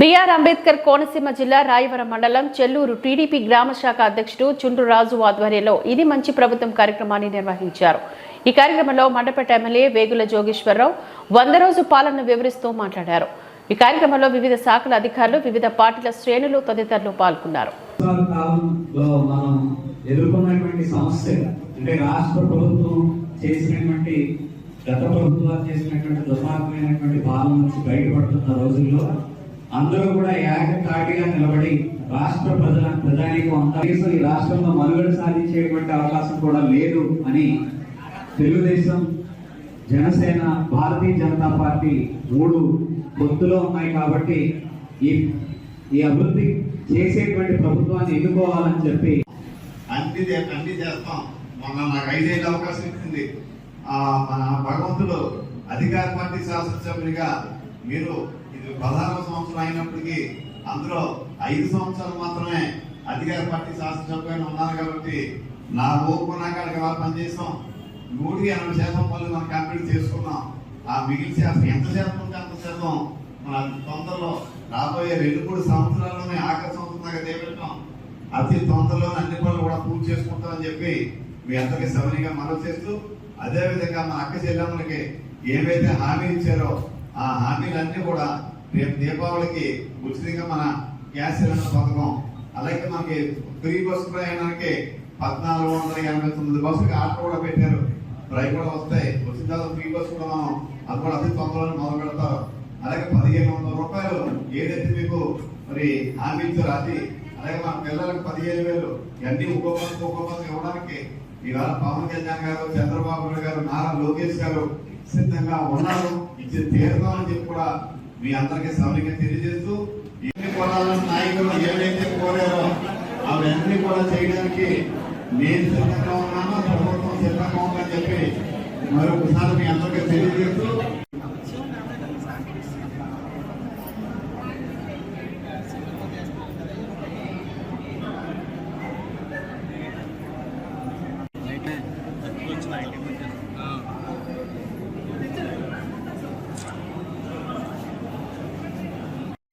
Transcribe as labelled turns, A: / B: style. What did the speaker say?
A: BR Ambedkar Konaseema జిల్లా రాయవరం మండలం Chelluru TDP గ్రామ శాఖ అధ్యక్షుడు చుండ్రు రాజు ఆధ్వర్యంలో ఇది మంచి ప్రభుత్వం కార్యక్రమాన్ని నిర్వహించారు. ఈ కార్యక్రమంలో మండపేట ఎమ్మెల్యే వేగుల జోగేశ్వరరావు వంద రోజు పాలన వివరిస్తూ మాట్లాడారు. ఈ కార్యక్రమంలో వివిధ శాఖల అధికారులు వివిధ పార్టీల శ్రేణులు తదితరులు పాల్గొన్నారు.
B: అంటే రాష్ట్ర ప్రభుత్వం చేసినటువంటి గత ప్రభుత్వాలు చేసినటువంటి దుర్మార్గమైనటువంటి పాలన నుంచి బయటపడుతున్న రోజుల్లో అందరూ కూడా ఏకతాటిగా నిలబడి రాష్ట్ర ప్రజల ప్రజానికి అంతరీసం ఈ రాష్ట్రంలో మనుగడ సాధించేటువంటి అవకాశం కూడా లేదు అని తెలుగుదేశం జనసేన భారతీయ జనతా పార్టీ మూడు పొత్తులో ఉన్నాయి కాబట్టి ఈ ఈ అభివృద్ధి చేసేటువంటి ప్రభుత్వాన్ని ఎన్నుకోవాలని చెప్పి
C: అన్ని దే- అన్ని చేస్తాం. మొన్న నాకు ఐదేళ్ళ అవకాశం ఇచ్చింది. ఆ మన భగవంతుడు అధికార పార్టీ శాసనసభ్యునిగా మీరు ఇది ప్రధాన సంవత్సరం అయినప్పటికీ అందులో ఐదు సంవత్సరాలు మాత్రమే అధికార పార్టీ శాసనసభ్యులు ఉన్నారు కాబట్టి నా ఓపు నాకాడికి ఎలా పనిచేసాం నూటికి ఎనభై శాతం పనులు మనం కంప్లీట్ చేసుకున్నాం. ఆ మిగిలిన శాతం ఎంత శాతం ఉంటే అంత శాతం మన తొందరలో రాబోయే రెండు మూడు సంవత్సరాల్లోనే ఆఖరి సంవత్సరం దాకా చేపెట్టాం అతి తొందరలో అన్ని పనులు కూడా పూర్తి చేసుకుంటామని చెప్పి మీ అందరికీ సవనీగా మనవి చేస్తూ అదేవిధంగా మన మా అక్క చెల్లెమ్మలకి ఏవైతే హామీ ఇచ్చారో ఆ హామీలన్నీ కూడా రేపు దీపావళికి ఉచితంగా మన గ్యాస్ సిలిండర్ పథకం అలాగే మనకి ఫ్రీ బస్సు ప్రయాణానికి పద్నాలుగు వందల ఎనభై తొమ్మిది బస్సులకి ఆటో కూడా పెట్టారు. అవి కూడా వస్తాయి. వచ్చిన తర్వాత ఫ్రీ బస్సు కూడా మనం అది కూడా అతి తొందరలో మొదలు పెడతారు. అలాగే పదిహేను వందల రూపాయలు ఏదైతే మీకు మరి హామీ ఇచ్చారో అది అలాగే మన పిల్లలకు పదిహేను వేలు ఇవన్నీ ఒక్కో బస్సు ఒక్కో బస్సు ఇవ్వడానికి ఇవాళ పవన్ కళ్యాణ్ గారు చంద్రబాబు నాయుడు గారు నారా లోకేష్ గారు సిద్ధంగా ఉన్నారు. ఇది తీరుతామని చెప్పి కూడా మీ అందరికీ సభకి తెలియజేస్తూ ఎన్ని కోరాలని నాయకులు ఏవైతే కోరారో అవన్నీ కూడా చేయడానికి నేను సిద్ధంగా ఉన్నాను ప్రభుత్వం సిద్ధంగా ఉందని చెప్పి మరొకసారి మీ అందరికీ తెలియజేస్తూ